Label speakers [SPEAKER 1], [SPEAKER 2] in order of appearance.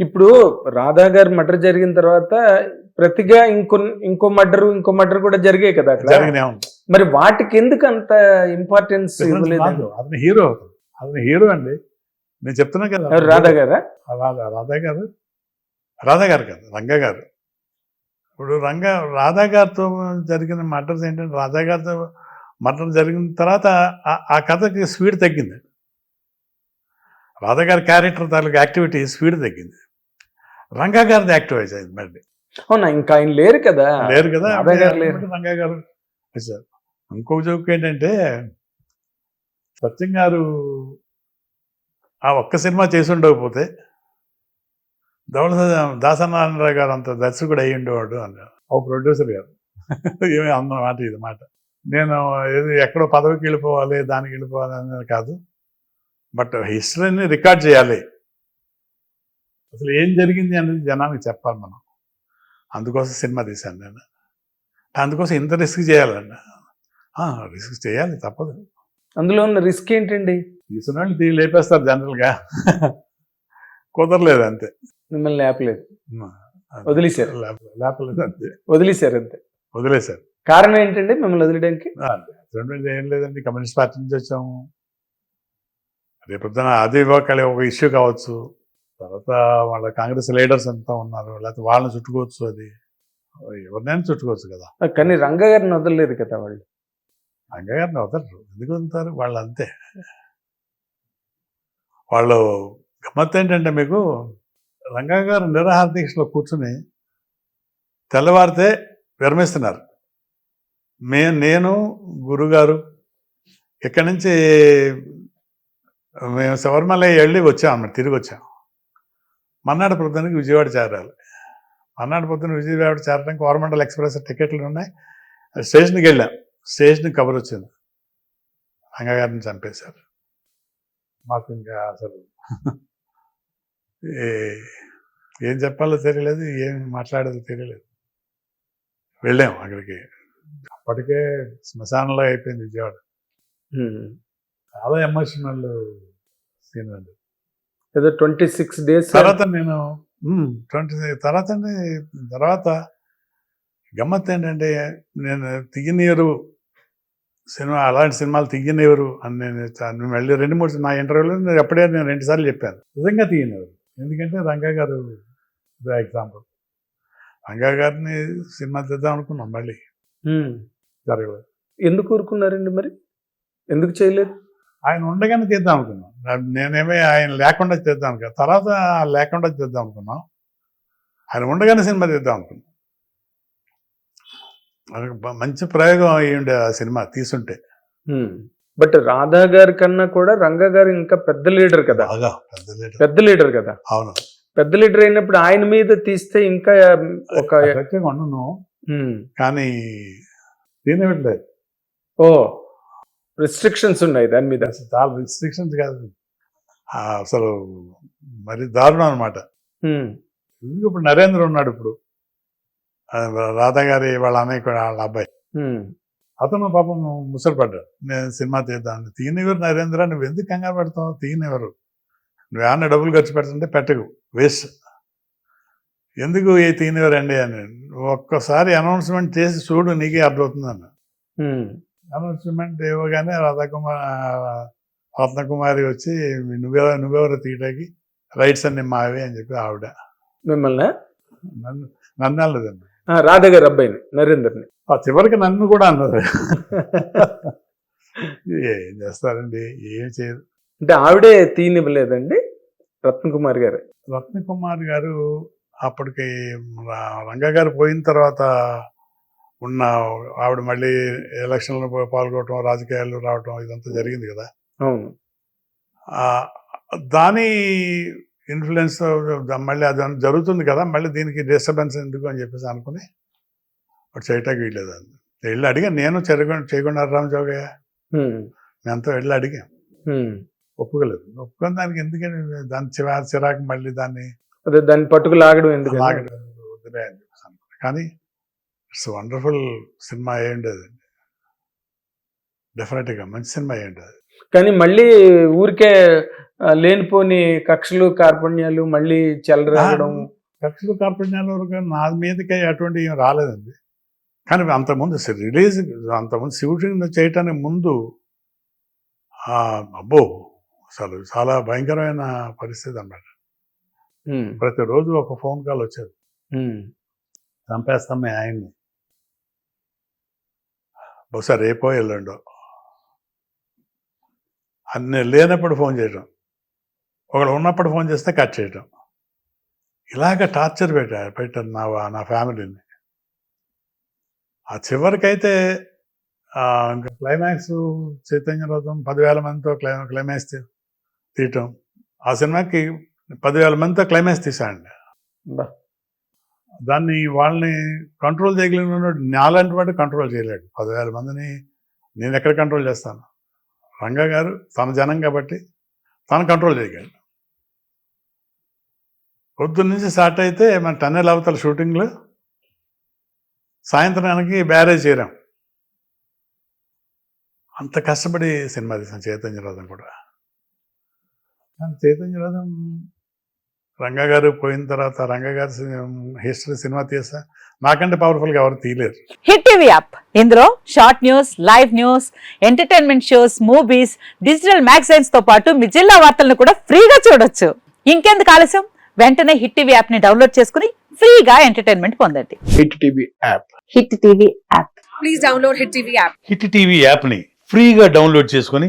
[SPEAKER 1] ఇప్పుడు రాధా గారి మర్డర్ జరిగిన తర్వాత ప్రతిగా ఇంకో ఇంకో మర్డర్ ఇంకో మర్డర్ కూడా జరిగాయి కదా
[SPEAKER 2] ఉంది
[SPEAKER 1] మరి వాటికి ఎందుకు అంత ఇంపార్టెన్స్ ఇవ్వలేదు?
[SPEAKER 2] అతను హీరో అతను హీరో అండి. నేను చెప్తున్నా కదా
[SPEAKER 1] రాధా గారా?
[SPEAKER 2] రాధా రాధా గారు? రాధా గారు కాదు రంగా గారు. ఇప్పుడు రంగా రాధా గారితో జరిగిన మర్డర్స్ ఏంటంటే రాధా గారితో మర్డర్ జరిగిన తర్వాత ఆ- ఆ కథకి స్పీడ్ తగ్గింది. రాధా గారి క్యారెక్టర్ తాలూకు యాక్టివిటీ స్పీడ్ తగ్గింది. రంగా గారిది యాక్టివైజ్ అయింది మళ్ళీ.
[SPEAKER 1] అవునా? ఇంకా ఆయన లేరు కదా?
[SPEAKER 2] లేరు కదా? రంగా గారు వచ్చారు ఇంకొక జోక్ ఏంటంటే సత్యం గారు ఆ ఒక్క సినిమా చేసి ఉండకపోతే ధవళ దాసనారాయణరావు గారు అంత దర్శకుడు అయ్యి ఉండేవాడు అన్నారు. ఓ ప్రొడ్యూసర్ గారు. ఏమి అన్న మాట ఇది మాట. నేను ఏది ఎక్కడో పదవికి వెళ్ళిపోవాలి దానికి వెళ్ళిపోవాలి అనేది కాదు. బట్ హిస్టరీని రికార్డ్ చేయాలి. అసలు ఏం జరిగింది అనేది జనానికి చెప్పాలి మనం. అందుకోసం సినిమా తీశాను నేను. అందుకోసం ఇంత రిస్క్ చేయాలండి రిస్క్ చేయాలి తప్పదు.
[SPEAKER 1] అందులో ఉన్న రిస్క్ ఏంటండి?
[SPEAKER 2] తీసిన వాళ్ళు తీ లేపేస్తారు జనరల్గా. కుదరలేదు అంతే.
[SPEAKER 1] మిమ్మల్ని లేపలేదు. వదిలేశారు.
[SPEAKER 2] లేప- లేపలేదు అంతే.
[SPEAKER 1] వదిలేశారు అంతే.
[SPEAKER 2] వదిలేశారు.
[SPEAKER 1] కారణం ఏంటండి మిమ్మల్ని వదిలేయడానికి?
[SPEAKER 2] ఏం లేదండి. కమ్యూనిస్ట్ పార్టీ నుంచి వచ్చాము. రేపొద్దున అది ఒకళ్ళ ఒక ఇష్యూ కావచ్చు. తర్వాత వాళ్ళ కాంగ్రెస్ లీడర్స్ అంతా ఉన్నారు లేకపోతే వాళ్ళని చుట్టుకోవచ్చు అది. ఎవరినైనా చుట్టుకోవచ్చు కదా.
[SPEAKER 1] కానీ రంగా గారిని వదలలేదు కదా వాళ్ళు?
[SPEAKER 2] అంగగారిని వదలరు. ఎందుకు వదులుతారు? వాళ్ళు అంతే. వాళ్ళు గమ్మత్ ఏంటంటే మీకు రంగా గారు నిరాహార దీక్షలో కూర్చుని తెల్లవారితే విరమిస్తున్నారు. మే నేను గురుగారు ఇక్కడి నుంచి మేము శబరిమల వెళ్ళి వచ్చాం అన్నమాట తిరిగి వచ్చాం. మన్నాడు పొద్దునకి విజయవాడ చేరాలి. మన్నాడు పొద్దున విజయవాడ చేరడానికి కోరమండల్ ఎక్స్ప్రెస్ టికెట్లు ఉన్నాయి. స్టేషన్కి వెళ్ళాం. స్టేషన్కి కబర్ వచ్చింది. రంగగారిని చంపేశారు. మాకు ఇంకా అసలు ఏ- ఏం చెప్పాలో తెలియలేదు ఏం మాట్లాడేదో తెలియలేదు. వెళ్ళాం అక్కడికి. అప్పటికే శ్మశానంలో అయిపోయింది విజయవాడ. చాలా ఎమోషనల్ సీన్ అండి.
[SPEAKER 1] ఏదో ట్వంటీ సిక్స్ డేస్
[SPEAKER 2] తర్వాత నేను ట్వంటీ తర్వాత తర్వాత గమ్మత్ ఏంటంటే నేను తీయనియరు సినిమా అలాంటి సినిమాలు తీయనివ్వరు అని నేను మళ్ళీ రెండు మూడు నా ఇంటర్వ్యూలో నేను ఎప్పుడే నేను రెండు సార్లు చెప్పాను. నిజంగా తీయనివ్వరు ఎందుకంటే రంగా గారు ఎగ్జాంపుల్ రంగా గారిని సినిమా తీద్దాం అనుకున్నాం మళ్ళీ. జరగలేదు.
[SPEAKER 1] ఎందుకు ఊరుకున్నారండి మరి? ఎందుకు చేయలేదు?
[SPEAKER 2] ఆయన ఉండగానే తీద్దాం అనుకున్నాం. నేనేమే ఆయన లేకుండా తీద్దాం అనుకున్నా. తర్వాత లేకుండా తీద్దాం అనుకున్నాం. ఆయన ఉండగానే సినిమా తీద్దాం అనుకున్నాం. మంచి ప్రయోగం అయ్యి ఉండే ఆ సినిమా తీసుంటే.
[SPEAKER 1] బట్ రాధా గారి కన్నా కూడా రంగా గారు ఇంకా పెద్ద లీడర్ కదా.
[SPEAKER 2] పెద్ద leader.
[SPEAKER 1] పెద్ద లీడర్ కదా.
[SPEAKER 2] అవును.
[SPEAKER 1] పెద్ద లీడర్ అయినప్పుడు ఆయన మీద తీస్తే ఇంకా ఒక
[SPEAKER 2] ఉండను. కానీ తినట్లేదు
[SPEAKER 1] ఓ. రిస్ట్రిక్షన్స్ ఉన్నాయి దాని మీద.
[SPEAKER 2] చాలా రిస్ట్రిక్షన్స్ కాదు. అసలు మరి దారుణం అనమాట. ఎందుకు ఇప్పుడు నరేంద్ర ఉన్నాడు ఇప్పుడు? రాధా గారి వాళ్ళ అన్నయ్య కూడా వాళ్ళ అబ్బాయి. అతను పాపం ముసలు పడ్డాడు నేను సినిమా తీద్దాను తీయనివ్వరు నరేంద్ర? నువ్వు ఎందుకు కంగారు పడతావు? తీయనివ్వరు నువ్వు ఏమన్నా డబ్బులు ఖర్చు పెడుతుంటే పెట్టకు. వేస్ట్. ఎందుకు ఏ తీయనివ్వరండి అని. ఒక్కసారి అనౌన్స్మెంట్ చేసి చూడు నీకే అర్థమవుతుంది అన్న. అనౌన్స్మెంట్ ఇవ్వగానే రాధాకుమార్ రత్నకుమారి వచ్చి నువ్వెవ నువ్వెవరు తీయటానికి రైట్స్ అన్ని మావే అని చెప్పి ఆవిడ.
[SPEAKER 1] మిమ్మల్ని?
[SPEAKER 2] నన్ను నన్ను అనలేదండి
[SPEAKER 1] రాధా గారి అబ్బాయిని నరేందర్ని.
[SPEAKER 2] ఆ చివరికి నన్ను కూడా అన్నది. ఏం చేస్తారండి? ఏం చేయదు
[SPEAKER 1] అంటే ఆవిడే తీనివ్వలేదండి రత్న కుమార్ గారు.
[SPEAKER 2] రత్నకుమార్ గారు అప్పటికి ర- రంగా గారు పోయిన తర్వాత ఉన్న ఆవిడ మళ్ళీ ఎలక్షన్లో పాల్గొనడం రాజకీయాల్లో రావటం ఇదంతా జరిగింది కదా.
[SPEAKER 1] అవును.
[SPEAKER 2] దాని ఇన్ఫ్లుయెన్స్ మళ్ళీ అది జరుగుతుంది కదా మళ్ళీ దీనికి డిస్టర్బెన్స్ ఎందుకు అని చెప్పేసి అనుకుని అటు చేయటానికి వీల్లేదు అని వెళ్ళి అడిగా నేను చెరగొండ చేయకుండా రామచౌగయ్య
[SPEAKER 1] హ్మ్.
[SPEAKER 2] మేమంతా వెళ్ళి అడిగాం.
[SPEAKER 1] హ్మ్.
[SPEAKER 2] ఒప్పుకోలేదు. ఒప్పుకొని దానికి ఎందుకని దాని చిరా చిరాకు మళ్ళీ దాన్ని
[SPEAKER 1] అదే దాన్ని పట్టుకు లాగడం ఎందుకు
[SPEAKER 2] లాగడం వదిలే అని చెప్పేసి అనుకున్నాను కానీ ఇట్స్ వండర్ఫుల్ సినిమా అయి ఉండేది. డెఫినెట్గా మంచి సినిమా అయి ఉండేది.
[SPEAKER 1] కానీ మళ్ళీ ఊరికే లేనిపోని కక్షలు కార్పణ్యాలు మళ్ళీ చెలరేగడం.
[SPEAKER 2] కక్షలు కార్పణ్యాల వరకు నా మీదకి అటువంటి ఏం రాలేదండి. కానీ అంతకుముందు రిలీజ్ అంతకుముందు షూటింగ్ చేయటానికి ముందు ఆ, అబ్బో అసలు చాలా భయంకరమైన పరిస్థితి అన్నమాట. ప్రతిరోజు ఒక ఫోన్ కాల్ వచ్చేది.
[SPEAKER 1] ఉమ్,
[SPEAKER 2] చంపేస్తాం మీ ఆయన్ని. బహుశా రేపో ఎల్లుండో. అన్ని లేనప్పుడు ఫోన్ చేయడం ఒకడు ఉన్నప్పుడు ఫోన్ చేస్తే కట్ చేయడం ఇలాగ టార్చర్ పెట్టా పెట్టాను నా నా ఫ్యామిలీని. ఆ చివరికైతే ఇంకా క్లైమాక్స్ చైతన్య రథం పదివేల మందితో క్లై క్లైమాక్స్ తీయటం. ఆ సినిమాకి పదివేల మందితో క్లైమాక్స్ తీసాండి దాన్ని వాళ్ళని కంట్రోల్ చేయగలిగిన నాలాంటి వాడు కంట్రోల్ చేయలేడు. పదివేల మందిని నేను ఎక్కడ కంట్రోల్ చేస్తాను? రంగా గారు తన జనం కాబట్టి తను కంట్రోల్ చేయగలడు. పొద్దున్న నుంచి స్టార్ట్ అయితే మన టన్నెల్ అవతల షూటింగ్లు సాయంత్రానికి బ్యారేజ్ చేరాం. అంత కష్టపడి సినిమా తీసాం చైతన్య రథం కూడా. కానీ చైతన్య రథం రంగా గారు పోయిన తర్వాత రంగా గారి హిస్టరీ సినిమా తీసా. నాకంటే పవర్ఫుల్గా ఎవరు తీయలేరు.
[SPEAKER 3] Hit TV app. ఇందులో short news live news entertainment shows movies digital మ్యాగజైన్స్తో పాటు మీ జిల్లా వార్తలను కూడా ఫ్రీగా చూడొచ్చు. ఇంకెందుకు ఆలస్యం? వెంటనే హిట్ టీవీ యాప్ని డౌన్లోడ్ చేసుకుని ఫ్రీగా ఎంటర్టైన్మెంట్ పొందండి.
[SPEAKER 4] Hit TV app.
[SPEAKER 3] Hit TV app.
[SPEAKER 5] Please download Hit TV app.
[SPEAKER 6] Hit TV యాప్ని ఫ్రీగా డౌన్లోడ్ చేసుకొని